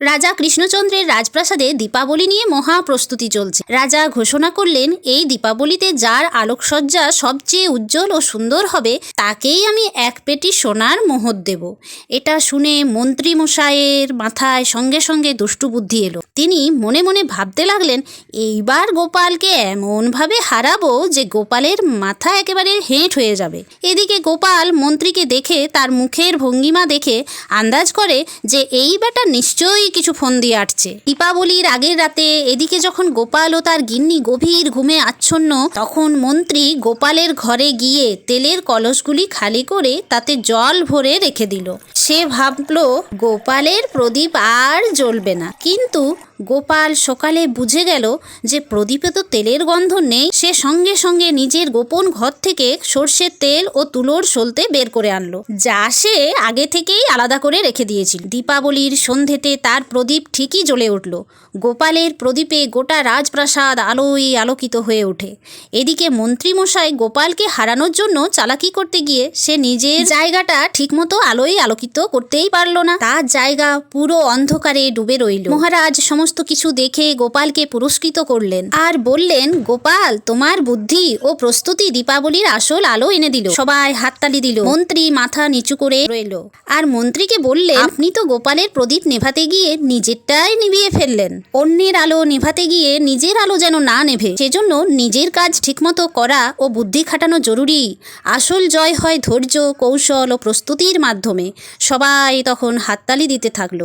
রাজা কৃষ্ণচন্দ্রের রাজপ্রাসাদে দীপাবলি নিয়ে মহা প্রস্তুতি চলছে। রাজা ঘোষণা করলেন, এই দীপাবলিতে যার আলোকসজ্জা সবচেয়ে উজ্জ্বল ও সুন্দর হবে, তাকেই আমি এক পেটি সোনার মোহর দেব। এটা শুনে মন্ত্রী মশাইয়ের মাথায় সঙ্গে সঙ্গে দুষ্টু বুদ্ধি এলো। তিনি মনে মনে ভাবতে লাগলেন, এইবার গোপালকে এমনভাবে হারাবো যে গোপালের মাথা একেবারে হেঁট হয়ে যাবে। এদিকে গোপাল মন্ত্রীকে দেখে, তার মুখের ভঙ্গিমা দেখে আন্দাজ করে যে, এই বেটা নিশ্চয়ই কিছু ফোন দিয়ে আটছে। দীপাবলির আগের রাতে এদিকে যখন গোপাল ও তার গিন্নি গভীর ঘুমে আচ্ছন্ন, তখন মন্ত্রী গোপালের ঘরে গিয়ে তেলের কলসগুলি খালি করে তাতে জল ভরে রেখে দিল। সে ভাবলো, গোপালের প্রদীপ আর জ্বলবে না। কিন্তু গোপাল সকালে বুঝে গেল যে প্রদীপে তো তেলের গন্ধ নেই। সে সঙ্গে সঙ্গে নিজের গোপন ঘর থেকে সর্ষের তেল ও তুলোর সলতে বের করে আনলো। যা সে আগে থেকেই আলাদা করে রেখে দিয়েছিল। দীপাবলির সন্ধেতে তার প্রদীপ ঠিকই জ্বলে উঠল। গোপালের প্রদীপে গোটা রাজপ্রাসাদ আলোয় আলোকিত হয়ে ওঠে। এদিকে মন্ত্রীমশাই গোপালকে হারানোর জন্য চালাকি করতে গিয়ে সে নিজের জায়গাটা ঠিকমতো আলোয় আলোকিত করতেই পারল না। তার জায়গা পুরো অন্ধকারে ডুবে রইল। মহারাজ সমস্ত কিছু দেখে গোপালকে পুরস্কৃত করলেন। আর বললেন, গোপাল, তোমার বুদ্ধি ও প্রস্তুতি দীপাবলির আসল আলো এনে দিল। সবাই হাততালি দিল। মন্ত্রী মাথা নিচু করে রইল। আর মন্ত্রীকে বললেন, আপনি তো গোপালের প্রদীপ নেভাতে গিয়ে নিজেরটাই নিভিয়ে ফেললেন। অন্যের আলো নেভাতে গিয়ে নিজের আলো যেন না নেভে, সেজন্য নিজের কাজ ঠিকমতো করা ও বুদ্ধি খাটানো জরুরি। আসল জয় হয় ধৈর্য, কৌশল ও প্রস্তুতির মাধ্যমে। সবাই তখন হাততালি দিতে থাকল।